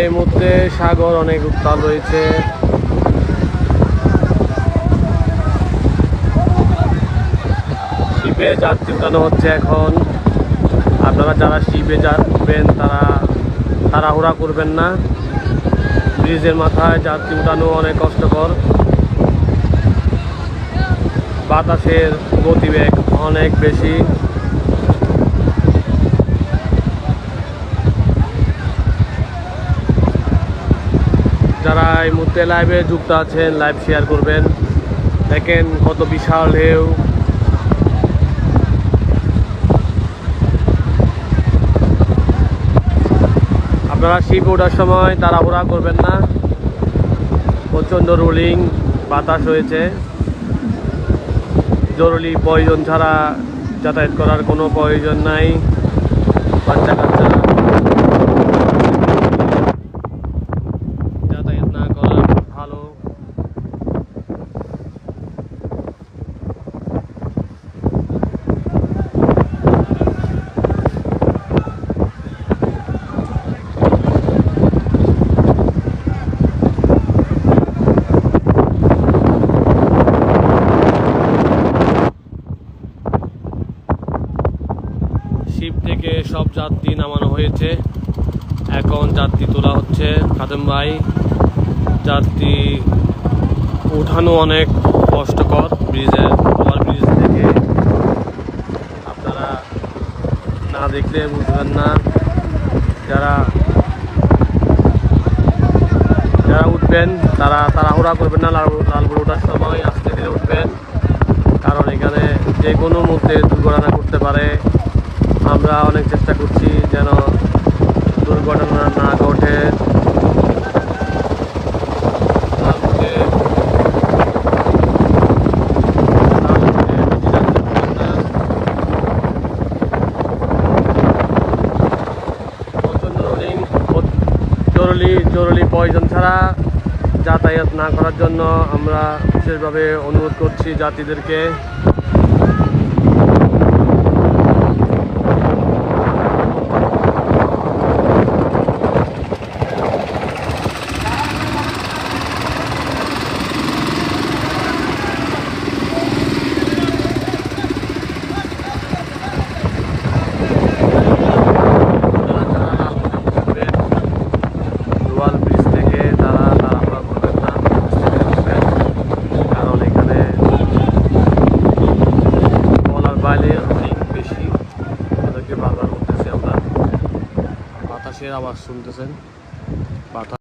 এই মুহূর্তে সাগর অনেক উত্তাল রয়েছে। শিপে যাত্রী উঠানো হচ্ছে এখন। আপনারা যারা শিপে যাবেন, তারা তাড়াহুড়া করবেন না। ব্রিজের মাথায় যাত্রী উঠানো অনেক কষ্টকর। বাতাসের গতিবেগ অনেক বেশি। যারা এই মুহূর্তে লাইভে যুক্ত আছেন লাইভ শেয়ার করবেন, দেখেন কত বিশাল ঢেউ। আপনারা শিপ ওঠার সময় তাড়াহুড়া করবেন না। প্রচণ্ড রোলিং বাতাস হয়েছে। জরুরি প্রয়োজন ছাড়া যাতায়াত করার কোনো প্রয়োজন নাই। বাচ্চা কাচ্চা যাতায়াত না করা ভালো শিপ থেকে সব যাত্রী নামানো হয়েছে। এখন যাত্রী তোলা হচ্ছে। খাদেম ভাই, যাত্রী উঠানো অনেক কষ্টকর। ব্রিজের ওভার ব্রিজ থেকে আপনারা না দেখলে বুঝবেন না। যারা যারা উঠবেন, তারা তাড়াহুড়া করবেন না। লাল লালপুর ওঠার সময় আস্তে ধীরে উঠবেন। কারণ এখানে যে কোনো মুহূর্তে দুর্ঘটনা করতে পারে। আমরা অনেক চেষ্টা করছি যেন দুর্ঘটনা না ঘটে। জরুরি জরুরি প্রয়োজন ছাড়া যাতায়াত না করার জন্য আমরা বিশেষভাবে অনুরোধ করছি যাত্রীদেরকে রুয়াল ব্রিজ থেকে তারা তাড়াহুড়া করবেন না আস্তে ধীরে উঠবেন। কারণ এখানে বলার বাইরে অনেক বেশি ওদেরকে বারবার বলতেছি আমরা বাতাসের আওয়াজ শুনতেছেন। বাতাস